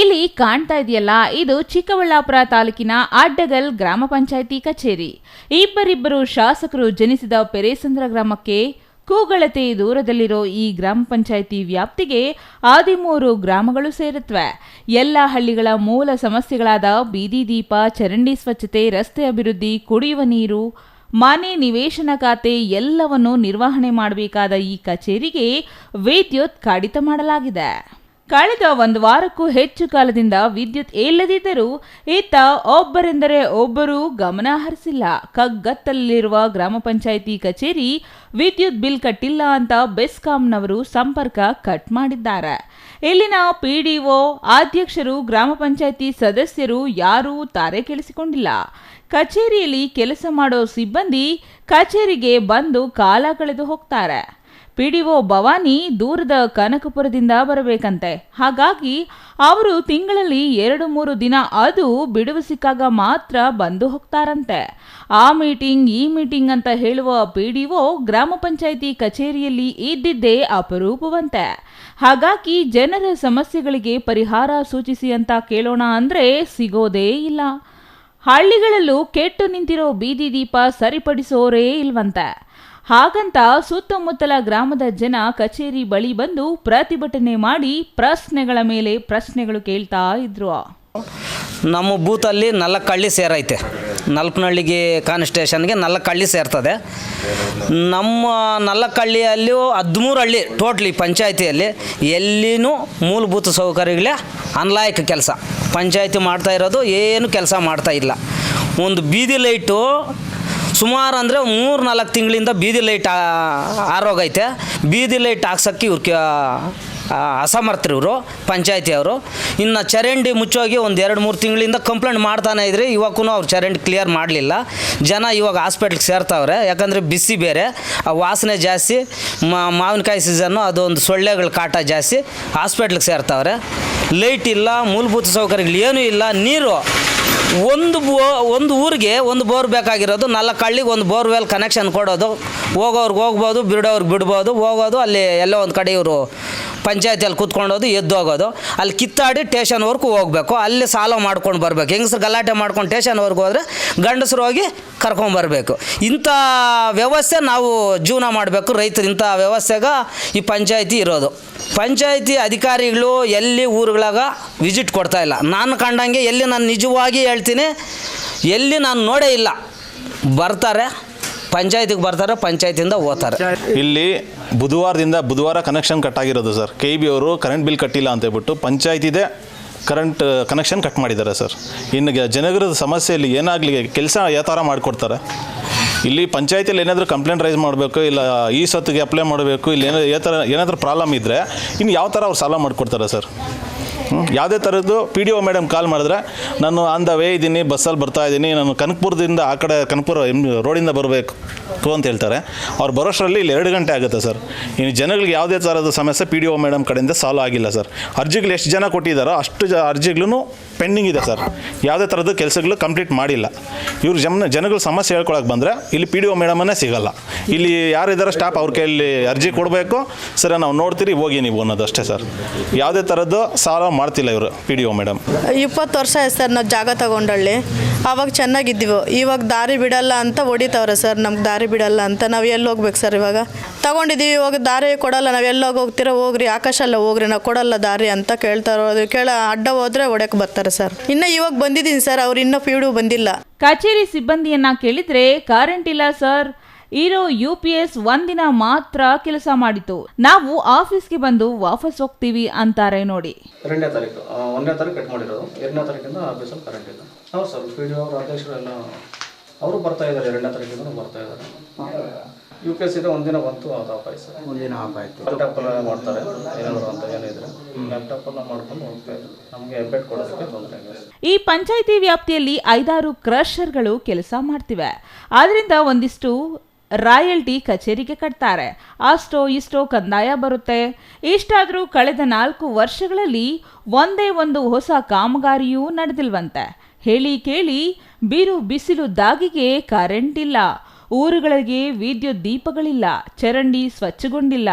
ಇಲ್ಲಿ ಕಾಣ್ತಾ ಇದೆಯಲ್ಲ, ಇದು ಚಿಕ್ಕಬಳ್ಳಾಪುರ ತಾಲೂಕಿನ ಅಡ್ಡಗಲ್ ಗ್ರಾಮ ಪಂಚಾಯಿತಿ ಕಚೇರಿ. ಇಬ್ಬರಿಬ್ಬರು ಶಾಸಕರು ಜನಿಸಿದ ಪೆರೇಸಂದ್ರ ಗ್ರಾಮಕ್ಕೆ ಕೂಗಳತೆ ದೂರದಲ್ಲಿರೋ ಈ ಗ್ರಾಮ ಪಂಚಾಯಿತಿ ವ್ಯಾಪ್ತಿಗೆ ಆದಿಮೂರು ಗ್ರಾಮಗಳು ಸೇರುತ್ತವೆ. ಎಲ್ಲ ಹಳ್ಳಿಗಳ ಮೂಲ ಸಮಸ್ಯೆಗಳಾದ ಬೀದಿ ದೀಪ, ಚರಂಡಿ ಸ್ವಚ್ಛತೆ, ರಸ್ತೆ ಅಭಿವೃದ್ಧಿ, ಕುಡಿಯುವ ನೀರು, ಮನೆ ನಿವೇಶನ ಖಾತೆ ಎಲ್ಲವನ್ನು ನಿರ್ವಹಣೆ ಮಾಡಬೇಕಾದ ಈ ಕಚೇರಿಗೆ ವಿದ್ಯುತ್ ಕಡಿತ ಮಾಡಲಾಗಿದೆ. ಕಳೆದ ಒಂದು ವಾರಕ್ಕೂ ಹೆಚ್ಚು ಕಾಲದಿಂದ ವಿದ್ಯುತ್ ಇಲ್ಲದಿದ್ದರೂ ಈತ ಒಬ್ಬರೆಂದರೆ ಒಬ್ಬರು ಗಮನ ಹರಿಸಿಲ್ಲ. ಕಗ್ಗತ್ತಲ್ಲಿರುವ ಗ್ರಾಮ ಪಂಚಾಯಿತಿ ಕಚೇರಿ ವಿದ್ಯುತ್ ಬಿಲ್ ಕಟ್ಟಿಲ್ಲ ಅಂತ ಬೆಸ್ಕಾಂನವರು ಸಂಪರ್ಕ ಕಟ್ ಮಾಡಿದ್ದಾರೆ. ಇಲ್ಲಿನ ಪಿಡಿಒ ಅಧ್ಯಕ್ಷರು, ಗ್ರಾಮ ಪಂಚಾಯಿತಿ ಸದಸ್ಯರು ಯಾರೂ ತಾರೆ ಕೇಳಿಸಿಕೊಂಡಿಲ್ಲ. ಕಚೇರಿಯಲ್ಲಿ ಕೆಲಸ ಮಾಡೋ ಸಿಬ್ಬಂದಿ ಕಚೇರಿಗೆ ಬಂದು ಕಾಲ ಕಳೆದು ಹೋಗ್ತಾರೆ. ಪಿಡಿಒ ಭವಾನಿ ದೂರದ ಕನಕಪುರದಿಂದ ಬರಬೇಕಂತೆ. ಹಾಗಾಗಿ ಅವರು ತಿಂಗಳಲ್ಲಿ ಎರಡು ಮೂರು ದಿನ ಅದು ಬಿಡುವು ಸಿಕ್ಕಾಗ ಮಾತ್ರ ಬಂದು ಹೋಗ್ತಾರಂತೆ. ಆ ಮೀಟಿಂಗ್, ಈ ಮೀಟಿಂಗ್ ಅಂತ ಹೇಳುವ ಪಿಡಿಒ ಗ್ರಾಮ ಪಂಚಾಯಿತಿ ಕಚೇರಿಯಲ್ಲಿ ಇದ್ದಿದ್ದೇ ಅಪರೂಪವಂತೆ. ಹಾಗಾಗಿ ಜನರ ಸಮಸ್ಯೆಗಳಿಗೆ ಪರಿಹಾರ ಸೂಚಿಸಿ ಅಂತ ಕೇಳೋಣ ಅಂದರೆ ಸಿಗೋದೇ ಇಲ್ಲ. ಹಳ್ಳಿಗಳಲ್ಲೂ ಕೆಟ್ಟು ನಿಂತಿರೋ ಬೀದಿ ದೀಪ ಸರಿಪಡಿಸೋರೇ ಇಲ್ವಂತೆ. ಹಾಗಂತ ಸುತ್ತಮುತ್ತಲ ಗ್ರಾಮದ ಜನ ಕಚೇರಿ ಬಳಿ ಬಂದು ಪ್ರತಿಭಟನೆ ಮಾಡಿ ಪ್ರಶ್ನೆಗಳ ಮೇಲೆ ಪ್ರಶ್ನೆಗಳು ಕೇಳ್ತಾ ಇದ್ರು. ನಮ್ಮ ಬೂತಲ್ಲಿ ನಾಲ್ಕು ಹಳ್ಳಿ ಸೇರೈತೆ. ನಲ್ಕನಹಳ್ಳಿಗೆ ಕಾನ್ಸ್ಟೇಷನ್ಗೆ ನಾಲ್ಕು ಹಳ್ಳಿ ಸೇರ್ತದೆ. ನಮ್ಮ ನಾಲ್ಕು ಹಳ್ಳಿಯಲ್ಲಿಯೂ ಹದಿಮೂರು ಹಳ್ಳಿ ಟೋಟ್ಲಿ ಪಂಚಾಯತಿಯಲ್ಲಿ ಎಲ್ಲಿನೂ ಮೂಲಭೂತ ಸೌಕರ್ಯಗಳೇ ಅನ್ಲಾಯಕ ಕೆಲಸ. ಪಂಚಾಯಿತಿ ಮಾಡ್ತಾ ಇರೋದು ಏನು ಕೆಲಸ ಮಾಡ್ತಾ ಇಲ್ಲ. ಒಂದು ಬೀದಿ ಲೈಟು ಸುಮಾರು ಅಂದರೆ ಮೂರು ನಾಲ್ಕು ತಿಂಗಳಿಂದ ಬೀದಿ ಲೈಟ್ ಆರೋಗೈತೆ ಬೀದಿ ಲೈಟ್ ಹಾಕ್ಸೋಕ್ಕೆ ಇವ್ರ ಅಸಮರ್ಥರು ಇವರು ಪಂಚಾಯತಿಯವರು ಇನ್ನು ಚರಂಡಿ ಮುಚ್ಚೋಗಿ ಒಂದು ಎರಡು ಮೂರು ತಿಂಗಳಿಂದ ಕಂಪ್ಲೇಂಟ್ ಮಾಡ್ತಾನೆ ಇದ್ರಿ ಇವಾಗೂ ಅವ್ರು ಚರಂಡಿ ಕ್ಲಿಯರ್ ಮಾಡಲಿಲ್ಲ. ಜನ ಇವಾಗ ಹಾಸ್ಪಿಟ್ಲಿಗೆ ಸೇರ್ತಾವ್ರೆ. ಯಾಕಂದರೆ ಬಿಸಿ ಬೇರೆ. ಆ, ವಾಸನೆ ಜಾಸ್ತಿ. ಮಾವಿನಕಾಯಿ ಸೀಸನ್ನು ಅದೊಂದು ಸೊಳ್ಳೆಗಳ ಕಾಟ ಜಾಸ್ತಿ. ಹಾಸ್ಪಿಟ್ಲಿಗೆ ಸೇರ್ತಾವ್ರೆ. ಲೈಟ್ ಇಲ್ಲ, ಮೂಲಭೂತ ಸೌಕರ್ಯಗಳು ಏನೂ ಇಲ್ಲ, ನೀರು. ಒಂದು ಬೋ, ಒಂದು ಊರಿಗೆ ಒಂದು ಬೋರ್ ಬೇಕಾಗಿರೋದು, ನಾಲ್ಕು ಹಳ್ಳಿಗೆ ಒಂದು ಬೋರ್ವೆಲ್ ಕನೆಕ್ಷನ್ ಕೊಡೋದು. ಹೋಗೋರ್ಗೆ ಹೋಗ್ಬೋದು, ಬಿಡೋರ್ಗೆ ಬಿಡ್ಬೋದು, ಹೋಗೋದು, ಅಲ್ಲಿ ಎಲ್ಲೋ ಒಂದು ಕಡೆ ಇವರು ಪಂಚಾಯತಿಯಲ್ಲಿ ಕೂತ್ಕೊಂಡೋದು, ಎದ್ದು ಹೋಗೋದು. ಅಲ್ಲಿ ಕಿತ್ತಾಡಿ ಟೇಷನ್ವರೆಗೂ ಹೋಗಬೇಕು, ಅಲ್ಲಿ ಸಾಲ ಮಾಡ್ಕೊಂಡು ಬರಬೇಕು. ಹೆಂಗಸ್ರು ಗಲಾಟೆ ಮಾಡ್ಕೊಂಡು ಟೇಷನ್ವರೆಗೂ ಹೋದರೆ ಗಂಡಸರು ಹೋಗಿ ಕರ್ಕೊಂಬರ್ಬೇಕು ಇಂಥ ವ್ಯವಸ್ಥೆ ನಾವು ಜೀವನ ಮಾಡಬೇಕು. ರೈತರು ಇಂಥ ವ್ಯವಸ್ಥೆಗ ಈ ಪಂಚಾಯತಿ ಇರೋದು. ಪಂಚಾಯತಿ ಅಧಿಕಾರಿಗಳು ಎಲ್ಲಿ ಊರುಗಳಾಗ ವಿಸಿಟ್ ಕೊಡ್ತಾ ಇಲ್ಲ. ನಾನು ಕಂಡಂಗೆ ಎಲ್ಲಿ ನಾನು ನಿಜವಾಗಿ ಹೇಳ್ತೀನಿ. ಎಲ್ಲಿ ನಾನು ನೋಡೇ ಇಲ್ಲ. ಬರ್ತಾರೆ, ಪಂಚಾಯತಿಗೆ ಬರ್ತಾರೆ ಪಂಚಾಯತಿಯಿಂದ ಹೋಗ್ತಾರೆ ಇಲ್ಲಿ ಬುಧವಾರದಿಂದ ಬುಧವಾರ ಕನೆಕ್ಷನ್ ಕಟ್ ಆಗಿರೋದು ಸರ್. ಕೆ ಬಿ ಅವರು ಕರೆಂಟ್ ಬಿಲ್ ಕಟ್ಟಿಲ್ಲ ಅಂತ ಹೇಳ್ಬಿಟ್ಟು ಪಂಚಾಯತಿದೆ ಕರೆಂಟ್ ಕನೆಕ್ಷನ್ ಕಟ್ ಮಾಡಿದ್ದಾರೆ ಸರ್. ಇನ್ನು ಜನಗರದ ಸಮಸ್ಯೆಯಲ್ಲಿ ಏನಾಗಲಿ ಕೆಲಸ ಯಾವ ಥರ ಮಾಡಿಕೊಡ್ತಾರೆ? ಇಲ್ಲಿ ಪಂಚಾಯತಿಯಲ್ಲಿ ಏನಾದರೂ ಕಂಪ್ಲೇಂಟ್ ರೈಸ್ ಮಾಡಬೇಕು, ಇಲ್ಲ ಈ ಸೊತ್ತಿಗೆ ಅಪ್ಲೈ ಮಾಡಬೇಕು, ಇಲ್ಲಿ ಏನೋ ಯಾವ ಥರ ಏನಾದರೂ ಪ್ರಾಬ್ಲಮ್ ಇದ್ದರೆ ಇನ್ನು ಯಾವ ಥರ ಅವ್ರು ಸಾಲ ಮಾಡಿಕೊಡ್ತಾರೆ ಸರ್? ಯಾವುದೇ ಥರದ್ದು P D O madam call ಮಾಡಿದ್ರೆ, ನಾನು ಆನ್ ದ ವೇ ಇದ್ದೀನಿ ಬಸ್ಸಲ್ಲಿ ಬರ್ತಾ ಇದ್ದೀನಿ ನಾನು ಕನಕಪುರದಿಂದ ಆ ಕಡೆ ಕನಕಪುರ ರೋಡಿಂದ ಬರಬೇಕು. ಅಂತ ಹೇಳ್ತಾರೆ. ಅವ್ರು ಬರೋಷ್ಟರಲ್ಲಿ ಇಲ್ಲಿ ಎರಡು ಗಂಟೆ ಆಗುತ್ತೆ ಸರ್. ಇನ್ನು ಜನಗಳಿಗೆ ಯಾವುದೇ ಥರದ ಸಮಸ್ಯೆ ಪಿ ಡಿ ಒ ಮೇಡಮ್ ಕಡೆಯಿಂದ ಸಾಲ್ವ್ ಆಗಿಲ್ಲ ಸರ್. ಅರ್ಜಿಗಳು ಎಷ್ಟು ಜನ ಕೊಟ್ಟಿದ್ದಾರೋ ಅಷ್ಟು ಜ ಅರ್ಜಿಗಳೂ ಪೆಂಡಿಂಗ್ ಇದೆ ಸರ್. ಯಾವುದೇ ಥರದ ಕೆಲಸಗಳು ಕಂಪ್ಲೀಟ್ ಮಾಡಿಲ್ಲ. ಇವ್ರು ಜನ ಜನಗಳು ಸಮಸ್ಯೆ ಹೇಳ್ಕೊಳಕ್ಕೆ ಬಂದರೆ ಇಲ್ಲಿ ಪಿ ಡಿ ಒ ಮೇಡಮನ್ನೇ ಸಿಗಲ್ಲ. ಇಲ್ಲಿ ಯಾರಿದ್ದಾರೆ ಸ್ಟಾಫ್ ಅವ್ರ ಕೈಯಲ್ಲಿ ಅರ್ಜಿ ಕೊಡಬೇಕು. ಸರ್, ನಾವು ನೋಡ್ತೀರಿ, ಹೋಗಿ ನೀವು ಅನ್ನೋದಷ್ಟೇ ಸರ್. ಯಾವುದೇ ಥರದ್ದು ಸಾಲ ಮಾಡ್ತಿಲ್ಲ ಇವರು ಪಿ ಡಿ ಒ ಮೇಡಮ್ ಇಪ್ಪತ್ತು ವರ್ಷ ಸರ್, ನಾವು ಜಾಗ ತಗೊಂಡಳ್ಳಿ. ಆವಾಗ ಚೆನ್ನಾಗಿದ್ದೀವೋ? ಇವಾಗ ದಾರಿ ಬಿಡಲ್ಲ ಅಂತ ಹೊಡಿತಾವ್ರೆ ಸರ್ ನಮ್ಗೆ ದಾರಿ ಬಿಡಲ್ಲ ಅಂತ. ನಾವು ಎಲ್ಲಿ ಹೋಗ್ಬೇಕು ಸರ್ ಇವಾಗ? ತಗೊಂಡಿದ್ದೀವಿ ಇವಾಗ ದಾರಿ ಕೊಡಲ್ಲ. ನಾವು ಎಲ್ಲೋಗಿ ಹೋಗ್ತೀರ ಹೋಗ್ರಿ ಆಕಾಶಲ್ಲ ಹೋಗ್ರಿ ನಾವು ಕೊಡಲ್ಲ ದಾರಿ ಅಂತ ಕೇಳ್ತಾರೋ ಅದು ಕೇಳ ಅಡ್ಡ ಹೋದ್ರೆ ಒಡಕ್ಕೆ ಬರ್ತಾರೆ ಸರ್. ಇನ್ನು ಇವಾಗ ಬಂದಿದ್ದೀನಿ ಸರ್ ಅವ್ರು ಇನ್ನೂ ಪೀಡು ಬಂದಿಲ್ಲ. ಕಚೇರಿ ಸಿಬ್ಬಂದಿಯನ್ನ ಕೇಳಿದ್ರೆ ಕರೆಂಟ್ ಇಲ್ಲ ಸರ್. ಇರೋ ಯು ಪಿ ಎಸ್ ಒಂದಿನ ಮಾತ್ರ ಕೆಲಸ ಮಾಡಿತು ನಾವು ಆಫೀಸ್ಗೆ ಬಂದು ವಾಪಸ್ ಹೋಗ್ತೀವಿ ಅಂತಾರೆ ನೋಡಿ. ಎರಡನೇ ತಾರೀಕು ಒಂದನೇ ತಾರೀಕು ಕಟ್ ಮಾಡಿರೋದು. ಎರಡನೇ ತಾರೀಕಿಂದ ಆಫೀಸಲ್ಲಿ ಕರೆಂಟ್ ಇಲ್ಲ. ಹೌದು ಸರ್ ಪಿ ಡಿ ಅವರು ಅಧ್ಯಕ್ಷರು ಎಲ್ಲ ಅವರು ಬರ್ತಾ ಇದ್ದಾರೆ ಎರಡನೇ ತಾರೀಕಿಂದ ಬರ್ತಾ ಇದ್ದಾರೆ ಯು ಪಿ ಎಸ್ ಇದೆ ಒಂದಿನ ಬಂತು ಅದು ಆಫ್ ಆಯ್ತು ಸರ್. ಒಂದಿನ ಆಫ್ ಆಯಿತು. ಲ್ಯಾಪ್ಟಾಪ್ ಎಲ್ಲ ಮಾಡ್ತಾರೆ ಏನಾದ್ರು ಅಂತ ಏನಿದ್ರೆ ಲ್ಯಾಪ್ಟಾಪ್ ಎಲ್ಲ ಮಾಡ್ಕೊಂಡು ಹೋಗ್ತಾ ಇದ್ದಾರೆ ನಮಗೆ ಅಪ್ಡೇಟ್ ಕೊಡೋದಕ್ಕೆ ತೊಂದರೆ ಇಲ್ಲ ಈ ಪಂಚಾಯಿತಿ ವ್ಯಾಪ್ತಿಯಲ್ಲಿ ಐದಾರು ಕ್ರಷರ್ಗಳು ಕೆಲಸ ಮಾಡ್ತಿವೆ. ಆದ್ರಿಂದ ಒಂದಿಷ್ಟು ರಾಯಲ್ಟಿ ಕಚೇರಿಗೆ ಕಟ್ತಾರೆ. ಅಷ್ಟೋ ಇಷ್ಟೋ ಕಂದಾಯ ಬರುತ್ತೆ. ಇಷ್ಟಾದರೂ ಕಳೆದ ನಾಲ್ಕು ವರ್ಷಗಳಲ್ಲಿ ಒಂದೇ ಒಂದು ಹೊಸ ಕಾಮಗಾರಿಯೂ ನಡೆದಿಲ್ವಂತೆ. ಹೇಳಿ ಕೇಳಿ ಬಿರು ಬಿಸಿಲು ದಾಗಿಗೆ ಕರೆಂಟ್ ಇಲ್ಲ. ಊರುಗಳಿಗೆ ವಿದ್ಯುತ್ ದೀಪಗಳಿಲ್ಲ. ಚರಂಡಿ ಸ್ವಚ್ಛಗೊಂಡಿಲ್ಲ.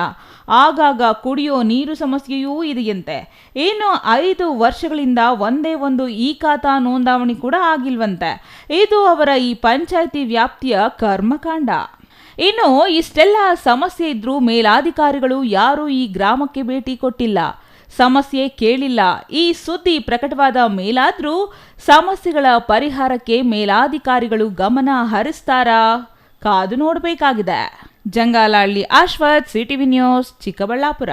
ಆಗಾಗ ಕುಡಿಯೋ ನೀರು ಸಮಸ್ಯೆಯೂ ಇದೆಯಂತೆ. ಏನು ಐದು ವರ್ಷಗಳಿಂದ ಒಂದೇ ಒಂದು ಈ ಖಾತಾ ನೋಂದಾವಣಿ ಕೂಡ ಆಗಿಲ್ವಂತೆ. ಇದು ಅವರ ಈ ಪಂಚಾಯಿತಿ ವ್ಯಾಪ್ತಿಯ ಕರ್ಮಕಾಂಡ. ಇನ್ನು ಇಷ್ಟೆಲ್ಲ ಸಮಸ್ಯೆ ಇದ್ರೂ ಮೇಲಾಧಿಕಾರಿಗಳು ಯಾರೂ ಈ ಗ್ರಾಮಕ್ಕೆ ಭೇಟಿ ಕೊಟ್ಟಿಲ್ಲ. ಸಮಸ್ಯೆ ಕೇಳಿಲ್ಲ. ಈ ಸುದ್ದಿ ಪ್ರಕಟವಾದ ಮೇಲಾದರೂ ಸಮಸ್ಯೆಗಳ ಪರಿಹಾರಕ್ಕೆ ಮೇಲಾಧಿಕಾರಿಗಳು ಗಮನ ಹರಿಸ್ತಾರಾ? ಕಾದು ನೋಡಬೇಕಾಗಿದೆ. Jangalahalli Ashwath CTV news, Chikkaballapura.